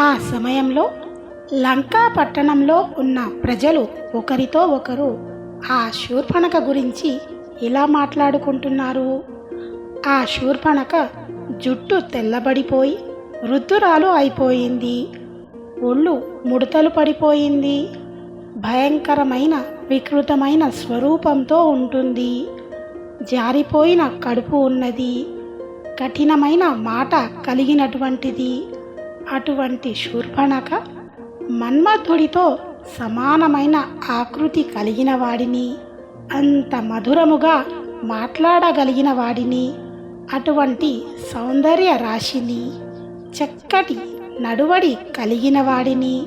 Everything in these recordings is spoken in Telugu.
ఆ సమయంలో లంకా పట్టణంలో ఉన్న ప్రజలు ఒకరితో ఒకరు ఆ శూర్పణక గురించి ఇలా మాట్లాడుకుంటున్నారు. ఆ శూర్పణక జుట్టు తెల్లబడిపోయి వృద్ధురాలు అయిపోయింది. ఒళ్ళు ముడతలు పడిపోయింది. భయంకరమైన వికృతమైన స్వరూపంతో ఉంటుంది. జారిపోయిన కడుపు ఉన్నది. కఠినమైన మాట కలిగినటువంటిది. అటువంటి శూర్పణక మన్మధుడితో సమానమైన ఆకృతి కలిగిన వాడిని అంత మధురముగా మాట్లాడగలిగిన వాడిని అటువంటి సౌందర్య రాశిని చక్కటి నడువడి కలిగిన వాడిని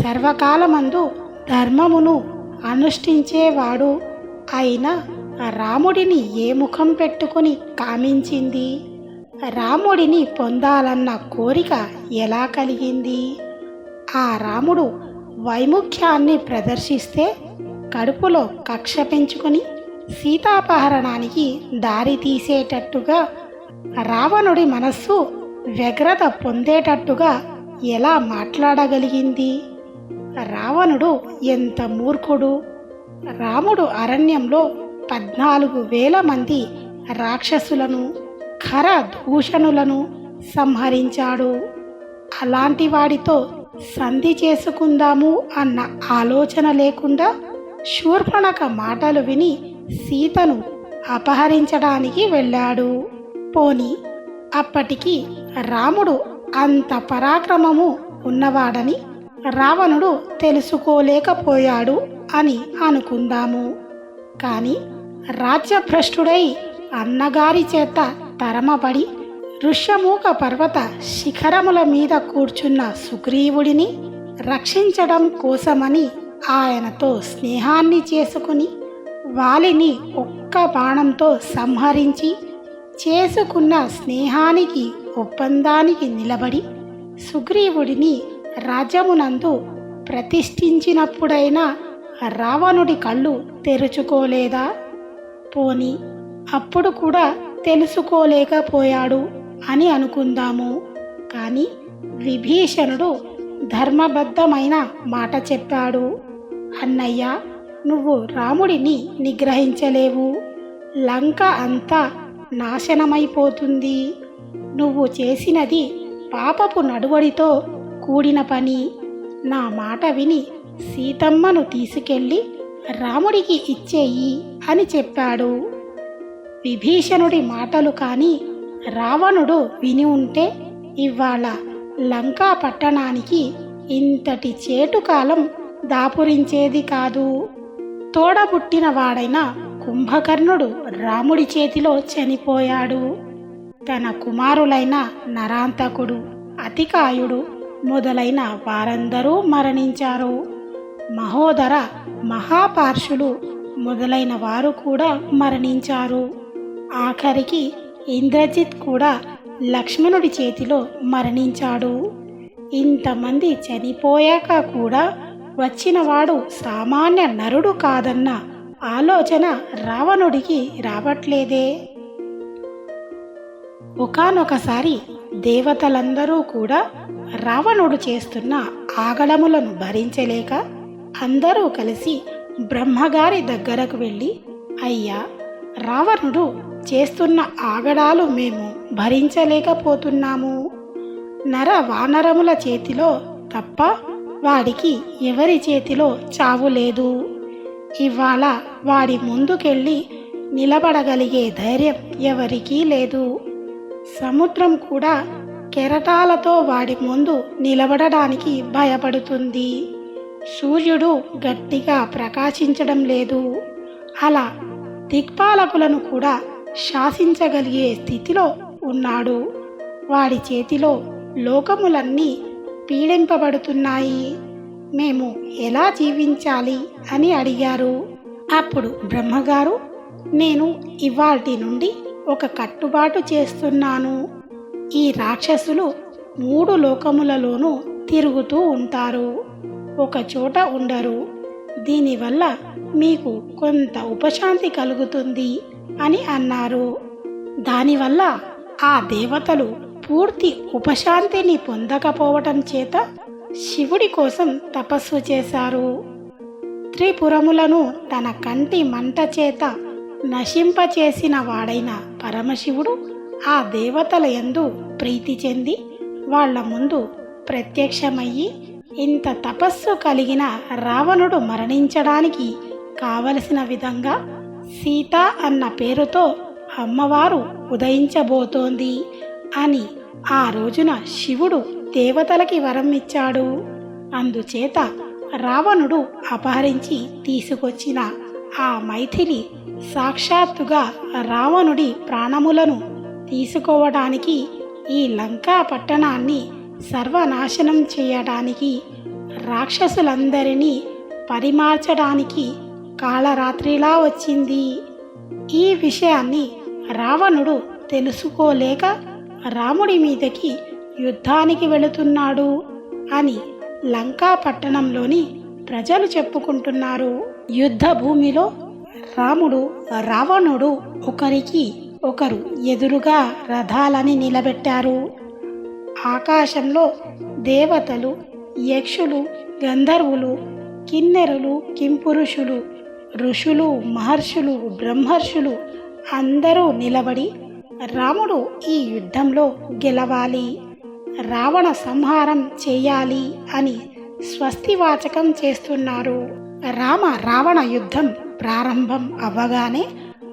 సర్వకాలమందు ధర్మమును అనుష్ఠించేవాడు అయిన రాముడిని ఏ ముఖం పెట్టుకుని కామించింది? రాముడిని పొందాలన్న కోరిక ఎలా కలిగింది? ఆ రాముడు వైముఖ్యాన్ని ప్రదర్శిస్తే కడుపులో కక్ష పెంచుకొని సీతాపహరణానికి దారి తీసేటట్టుగా రావణుడి మనస్సు వ్యగ్రత పొందేటట్టుగా ఎలా మాట్లాడగలిగింది? రావణుడు ఎంత మూర్ఖుడు! రాముడు అరణ్యంలో పద్నాలుగు వేల మంది రాక్షసులను ఖర దూషణులను సంహరించాడు. అలాంటి వాడితో సంధి చేసుకుందాము అన్న ఆలోచన లేకుండా శూర్పణక మాటలు విని సీతను అపహరించడానికి వెళ్ళాడు. పోని అప్పటికి రాముడు అంత పరాక్రమము ఉన్నవాడని రావణుడు తెలుసుకోలేకపోయాడు అని అనుకుందాము. కానీ రాజ్యభ్రష్టుడై అన్నగారి చేత తరమబడి ఋష్యమూక పర్వత శిఖరముల మీద కూర్చున్న సుగ్రీవుడిని రక్షించడం కోసమని ఆయనతో స్నేహాన్ని చేసుకుని వాలిని ఒక్క బాణంతో సంహరించి చేసుకున్న స్నేహానికి ఒప్పందానికి నిలబడి సుగ్రీవుడిని రాజ్యమునందు ప్రతిష్ఠించినప్పుడైనా రావణుడి కళ్ళు తెరుచుకోలేదా? పోని అప్పుడు కూడా తెలుసుకోలేకపోయాడు అని అనుకుందాము. కానీ విభీషణుడు ధర్మబద్ధమైన మాట చెప్పాడు. అన్నయ్య నువ్వు రాముడిని నిగ్రహించలేవు. లంక అంతా నాశనమైపోతుంది. నువ్వు చేసినది పాపపు నడువడితో కూడిన పని. నా మాట విని సీతమ్మను తీసుకెళ్ళి రాముడికి ఇచ్చేయి అని చెప్పాడు. విభీషణుడి మాటలు కానీ రావణుడు విని ఉంటే ఇవాళ లంకా పట్టణానికి ఇంతటి చేటుకాలం దాపురించేది కాదు. తోడబుట్టిన వాడైన కుంభకర్ణుడు రాముడి చేతిలో చనిపోయాడు. తన కుమారులైన నరాంతకుడు అతికాయుడు మొదలైన వారందరూ మరణించారు. మహోదర మహాపార్షులు మొదలైన వారు కూడా మరణించారు. ఆఖరికి ఇంద్రజిత్ కూడా లక్ష్మణుడి చేతిలో మరణించాడు. ఇంతమంది చనిపోయాక కూడా వచ్చినవాడు సామాన్య నరుడు కాదన్న ఆలోచన రావణుడికి రావట్లేదే. ఒకానొకసారి దేవతలందరూ కూడా రావణుడు చేస్తున్న ఆగడములను భరించలేక అందరూ కలిసి బ్రహ్మగారి దగ్గరకు వెళ్ళి అయ్యా రావణుడు చేస్తున్న ఆగడాలు మేము భరించలేకపోతున్నాము. నర వానరముల చేతిలో తప్ప వాడికి ఎవరి చేతిలో చావు లేదు. ఇవాళ వాడి ముందుకెళ్ళి నిలబడగలిగే ధైర్యం ఎవరికీ లేదు. సముద్రం కూడా కెరటాలతో వాడి ముందు నిలబడడానికి భయపడుతుంది. సూర్యుడు గట్టిగా ప్రకాశించడం లేదు. అలా దిక్పాలకులను కూడా శాసించగలిగే స్థితిలో ఉన్నాడు. వాడి చేతిలో లోకములన్నీ పీడింపబడుతున్నాయి. మేము ఎలా జీవించాలి అని అడిగారు. అప్పుడు బ్రహ్మగారు నేను ఇవాల్టి నుండి ఒక కట్టుబాటు చేస్తున్నాను. ఈ రాక్షసులు మూడు లోకములలోనూ తిరుగుతూ ఉంటారు. ఒక చోట ఉండరు. దీనివల్ల మీకు కొంత ఉపశాంతి కలుగుతుంది. అని అన్నారు. దానివల్ల ఆ దేవతలు పూర్తి ఉపశాంతిని పొందకపోవటం చేత శివుడి కోసం తపస్సు చేశారు. త్రిపురములను తన కంటి మంట చేత నశింపచేసిన వాడైన పరమశివుడు ఆ దేవతల యందు ప్రీతి చెంది వాళ్ళ ముందు ప్రత్యక్షమయ్యి ఇంత తపస్సు కలిగిన రావణుడు మరణించడానికి కావలసిన విధంగా సీత అన్న పేరుతో అమ్మవారు ఉదయించబోతోంది అని ఆ రోజున శివుడు దేవతలకి వరం ఇచ్చాడు. అందుచేత రావణుడు అపహరించి తీసుకొచ్చిన ఆ మైథిలి సాక్షాత్తుగా రావణుడి ప్రాణములను తీసుకోవడానికి ఈ లంకా పట్టణాన్ని సర్వనాశనం చేయడానికి రాక్షసులందరినీ పరిమార్చడానికి కాళరాత్రిలా వచ్చింది. ఈ విషయాన్ని రావణుడు తెలుసుకోలేక రాముడి మీదకి యుద్ధానికి వెళుతున్నాడు అని లంకా పట్టణంలోని ప్రజలు చెప్పుకుంటున్నారు. యుద్ధ భూమిలో రాముడు రావణుడు ఒకరికి ఒకరు ఎదురుగా రథాలని నిలబెట్టారు. ఆకాశంలో దేవతలు యక్షులు గంధర్వులు కిన్నెరులు కింపురుషులు ఋషులు మహర్షులు బ్రహ్మర్షులు అందరూ నిలబడి రాముడు ఈ యుద్ధంలో గెలవాలి రావణ సంహారం చేయాలి అని స్వస్తివాచకం చేస్తున్నారు. రామ రావణ యుద్ధం ప్రారంభం అవ్వగానే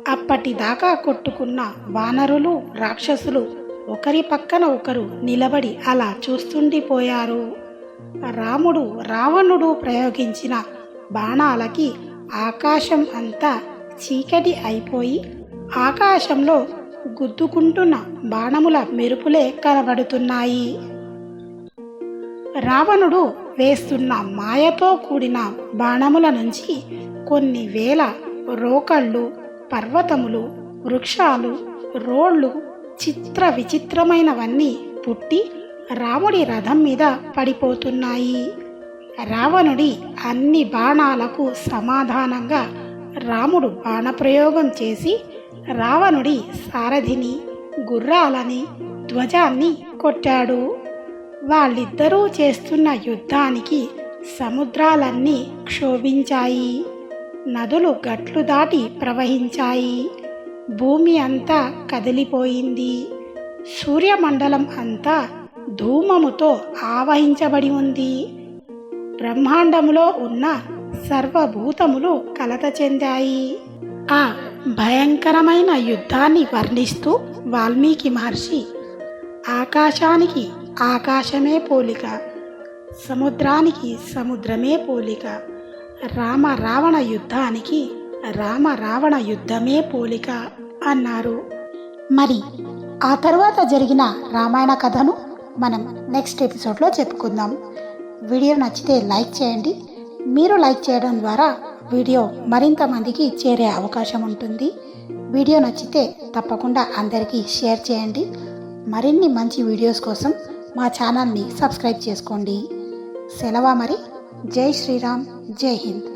అప్పటిదాకా కొట్టుకున్న వానరులు రాక్షసులు ఒకరి పక్కన ఒకరు నిలబడి అలా చూస్తుండిపోయారు. రాముడు రావణుడు ప్రయోగించిన బాణాలకి ఆకాశం అంతా చీకటి అయిపోయి ఆకాశంలో గుద్దుకుంటున్న బాణముల మెరుపులే కనబడుతున్నాయి. రావణుడు వేస్తున్న మాయతో కూడిన బాణముల నుంచి కొన్ని వేల రోకళ్ళు పర్వతములు వృక్షాలు రోళ్ళు చిత్ర విచిత్రమైనవన్నీ పుట్టి రాముడి రథం మీద పడిపోతున్నాయి. రావణుడి అన్ని బాణాలకు సమాధానంగా రాముడు బాణప్రయోగం చేసి రావణుడి సారథిని గుర్రాలని ధ్వజాన్ని కొట్టాడు. వాళ్ళిద్దరూ చేస్తున్న యుద్ధానికి సముద్రాలన్నీ క్షోభించాయి. నదులు గట్లు దాటి ప్రవహించాయి. భూమి అంతా కదిలిపోయింది. సూర్యమండలం అంతా ధూమముతో ఆవహించబడి ఉంది. బ్రహ్మాండములో ఉన్న సర్వభూతములు కలత చెందాయి. ఆ భయంకరమైన యుద్ధాన్ని వర్ణిస్తూ వాల్మీకి మహర్షి ఆకాశానికి ఆకాశమే పోలిక సముద్రానికి సముద్రమే పోలిక రామ రావణ యుద్ధానికి రామ రావణ యుద్ధమే పోలిక అన్నారు. మరి ఆ తర్వాత జరిగిన రామాయణ కథను మనం నెక్స్ట్ ఎపిసోడ్లో చెప్పుకుందాం. వీడియో నచ్చితే లైక్ చేయండి. మీరు లైక్ చేయడం ద్వారా వీడియో మరింత మందికి చేరే అవకాశం ఉంటుంది. వీడియో నచ్చితే తప్పకుండా అందరికీ షేర్ చేయండి. మరిన్ని మంచి వీడియోస్ కోసం మా ఛానల్ని సబ్స్క్రైబ్ చేసుకోండి. సెలవా మరి? జై శ్రీరామ్. జై హింద్.